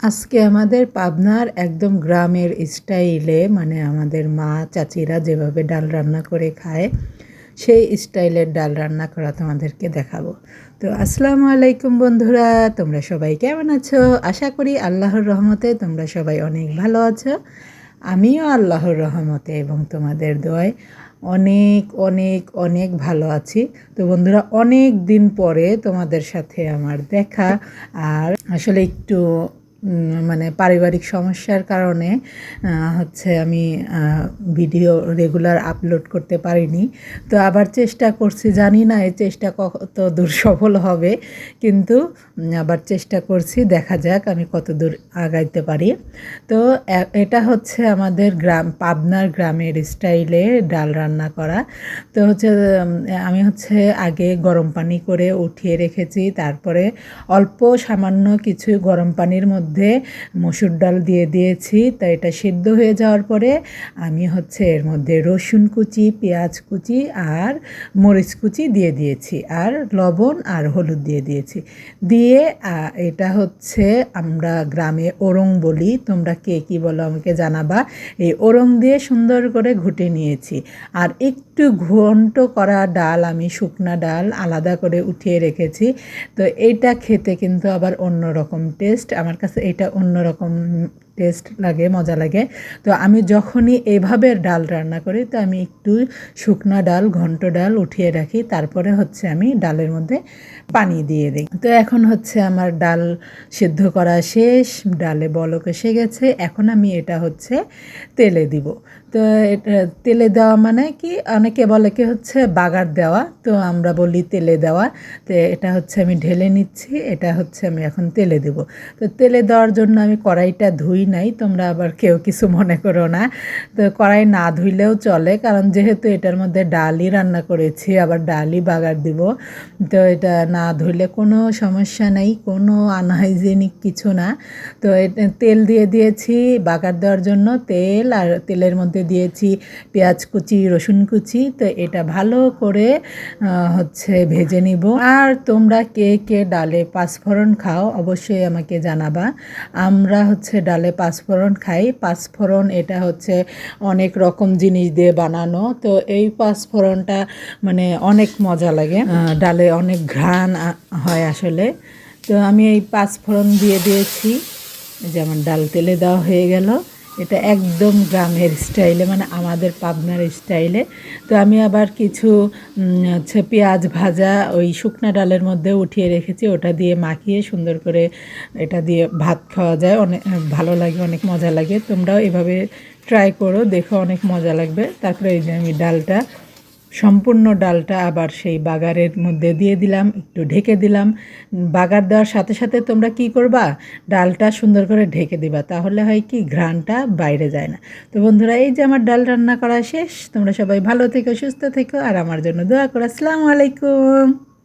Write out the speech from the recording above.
আজকে আমাদের পাবনার একদম গ্রামের স্টাইলে মানে আমাদের মা চাচিরা যেভাবে ডাল রান্না করে খায়, সেই স্টাইলের ডাল রান্না করা তোমাদেরকে দেখাবো। তো আসসালামু আলাইকুম বন্ধুরা, তোমরা সবাই কেমন আছো? আশা করি আল্লাহর রহমতে তোমরা সবাই অনেক ভালো আছো। আমিও আল্লাহর রহমতে এবং তোমাদের দোয়ায় অনেক অনেক অনেক ভালো আছি। তো বন্ধুরা, অনেক দিন পরে তোমাদের সাথে আমার দেখা। আর আসলে একটু মানে পারিবারিক সমস্যার কারণে হচ্ছে আমি ভিডিও রেগুলার আপলোড করতে পারিনি। তো আবার চেষ্টা করছি, জানি না এই চেষ্টা কত দূর সফল হবে, কিন্তু আবার চেষ্টা করছি, দেখা যাক আমি কত দূর আগাইতে পারি। তো এটা হচ্ছে আমাদের গ্রাম, পাবনার গ্রামের স্টাইলে ডাল রান্না করা। তো হচ্ছে আমি হচ্ছে আগে গরম পানি করে উঠিয়ে রেখেছি, তারপরে অল্প সামান্য কিছু গরম পানির মধ্যে মসুর ডাল দিয়ে দিয়েছি তা এটা সিদ্ধ হয়ে যাওয়ার পরে আমি হচ্ছে এর মধ্যে রসুন কুচি, পেঁয়াজ কুচি আর মরিচ কুচি দিয়ে দিয়েছি আর লবণ আর হলুদ দিয়ে দিয়েছি। দিয়ে এটা হচ্ছে আমরা গ্রামে ওরং বলি, তোমরা কে কী বলো আমাকে জানাবা। এই ওরং দিয়ে সুন্দর করে ঘুটে নিয়েছি আর একটু ঘন্ট করা ডাল, আমি শুকনা ডাল আলাদা করে উঠিয়ে রেখেছি। তো এইটা খেতে কিন্তু আবার অন্য রকম টেস্ট, আমার কাছে এটা অন্যরকম টেস্ট লাগে, মজা লাগে। তো আমি যখনই এভাবে ডাল রান্না করি, তো আমি একটু শুকনা ডাল, ঘন্ট ডাল উঠিয়ে রাখি। তারপরে হচ্ছে আমি ডালের মধ্যে পানি দিয়ে দিই। তো এখন হচ্ছে আমার ডাল সিদ্ধ করা শেষ, ডালে বলক এসে গেছে। এখন আমি এটা হচ্ছে তেলে দিব। তো এটা তেলে দেওয়া মানে কি? অনেকে বলে কি হচ্ছে বাগার দেওয়া? তো আমরা বলি তেলে দেওয়া। তো এটা হচ্ছে আমি ঢেলে নিচ্ছি, এটা হচ্ছে আমি এখন তেলে দেব। তো তেলে দেওয়ার জন্য আমি কড়াইটা ধুই নাই, তোমরা আবার কেউ কিছু মনে করো না। তো কড়াই না ধুইলেও চলে, কারণ যেহেতু এটার মধ্যে ডালই রান্না করেছি, আবার ডালই বাগার দিব। তো এটা না ধুইলে কোনো সমস্যা নেই, কোনো আনহাইজেনিক কিছু না। তো তেল দিয়ে দিয়েছি বাগার দেওয়ার জন্য তেল, আর তেলের মধ্যে দিয়েছি পেঁয়াজ কুচি, রসুন কুচি, তো এটা ভালো করে হচ্ছে ভেজে নিব। আর তোমরা কে কে ডালে পাঁচফোড়ন খাও অবশ্যই আমাকে জানাবা। আমরা হচ্ছে ডালে পাঁচফোড়ন খাই। পাঁচফোড়ন এটা হচ্ছে অনেক রকম জিনিস দিয়ে বানানো, তো এই পাঁচফোড়নটা মানে অনেক মজা লাগে। ডালে অনেক ঘ্রাণ হয় আসলে। তো আমি এই পাঁচফোড়ন দিয়ে দিয়েছি। যেমন ডাল তেলে দেওয়া হয়ে গেল। এটা একদম গ্রামের স্টাইলে মানে আমাদের পাবনার স্টাইলে। তো আমি আবার কিছু হচ্ছে পেঁয়াজ ভাজা ওই শুকনা ডালের মধ্যে উঠিয়ে রেখেছি। ওটা দিয়ে মাখিয়ে সুন্দর করে এটা দিয়ে ভাত খাওয়া যায়। অনেক, ভালো লাগে, অনেক মজা লাগে। তোমরাও এভাবে ট্রাই করো, দেখো অনেক মজা লাগবে। তারপরে এই যে আমি ডালটা সম্পূর্ণ ডালটা আবার সেই বাগারের মধ্যে দিয়ে দিলাম, একটু ঢেকে দিলাম। বাগার দেওয়ার সাথে সাথে তোমরা কি করবা? ডালটা সুন্দর করে ঢেকে দিবা, তাহলে হয় কি ঘ্রাণটা বাইরে যায় না। তো বন্ধুরা, এই যে আমার ডাল রান্না করা শেষ, তোমরা সবাই ভালো থেকো, সুস্থ থেকো, আর আমার জন্য দোয়া করো। আসসালামু আলাইকুম।